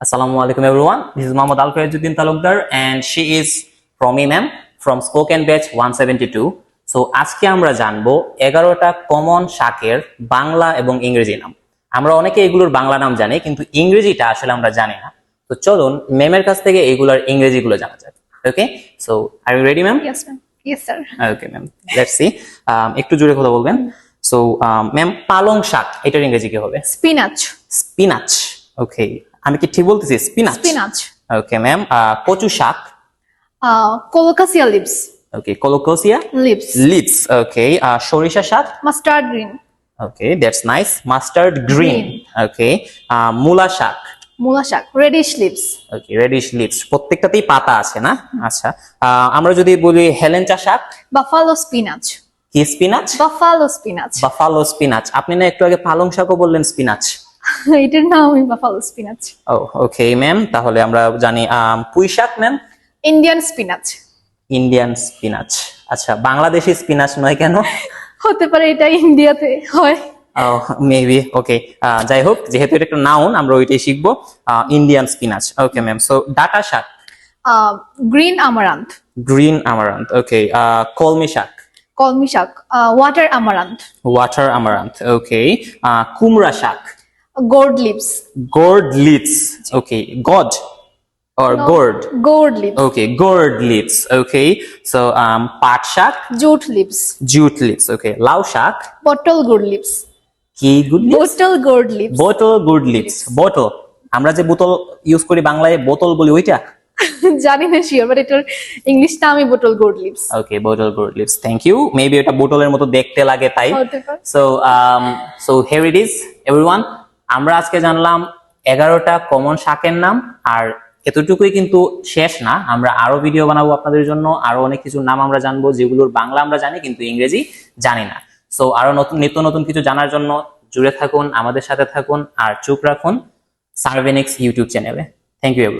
Assalamu alaikum everyone. This is Mohammad Al Fayzuddin Talukdar and she is from EMM from Spoken Batch 172. So আজকে আমরা জানব এগারোটা common শাকের বাংলা এবং ইংরেজি নাম। আমরা অনেকে এগুলোর বাংলা নাম জানি কিন্তু ইংরেজিটা আসলে আমরা জানি না। তো চলুন ম্যামের কাছ থেকে এগুলোর ইংরেজিগুলো জানা যাক। Okay so are you ready ma'am Yes, ma'am. Yes, sir. Okay ma'am let's see Um, একটু জোরে কথা বলবেন। সো ম্যাম পালং শাক এটার ইংরেজি কি হবে? Spinach. স্পিনাচ ওকে আমি কি ঠিক বলতেছি? Spinach Spinach. ওকে ম্যাম কচু শাক? colocasia leaves. Okay colocasia Leaves. Leaves okay সরিষা শাক? Mustard green okay that's nice mustard green okay মূলা শাক? Mula শাক radish leaves. Okay radish leaves প্রত্যেকটাতেই পাতা আছে না? আচ্ছা আহ, আমরা যদি বলি হেলেঞ্চা শাক? Buffalo স্পিনাচ কি spinach Buffalo spinach buffalo spinach আপনি না একটু আগে পালং শাকও বললেন স্পিনাচ এটার নামই buffalo spinach. ও ওকে ম্যাম তাহলে আমরা জানি পুঁই শাক ma'am Indian spinach Indian spinach আচ্ছা বাংলাদেশি স্পিনাচ নয় কেন হতে পারে এটা ইন্ডিয়াতে হয় মেবি ওকে যাই হোক যেহেতু এটা একটা নাউন আমরা ওইটাই শিখব Indian spinach okay ma'am so data শাক green amaranth. Green amaranth okay কলমি শাক shak. Uh, water amaranth. Water amaranth okay কুমড়া শাক Gourd leaves. Gourd leaves okay gourd or No, gourd? Gourd leaves. okay gourd leaves okay so um পাট শাক Jute leaves. jute leaves okay লাউ শাক Bottle gourd leaves. কি gourd leaves Bottle gourd leaves. Bottle gourd leaves বোতল আমরা যে বোতল use করি বাংলায় বোতল বলি ওইটা? জানি না শিওর বাট এটার ইংলিশ নামই bottle gourd leaves okay bottle gourd leaves thank you maybe এটা বোতলের মতো দেখতে লাগে তাই। So so here it is everyone আমরা আজকে জানলাম এগারোটা কমন শাকের নাম, আর এতটুকুই কিন্তু শেষ না। আমরা আরও ভিডিও বানাবো আপনাদের জন্য, আরও অনেক কিছু নাম আমরা জানব, যেগুলোর বাংলা আমরা জানি কিন্তু ইংরেজি জানি না। সো আরও নতুন, নিত্য নতুন কিছু জানার জন্য জুড়ে থাকুন, আমাদের সাথে থাকুন, আর চুপ রাখুন সার্ভেনিক্স ইউটিউব চ্যানেলে। Thank you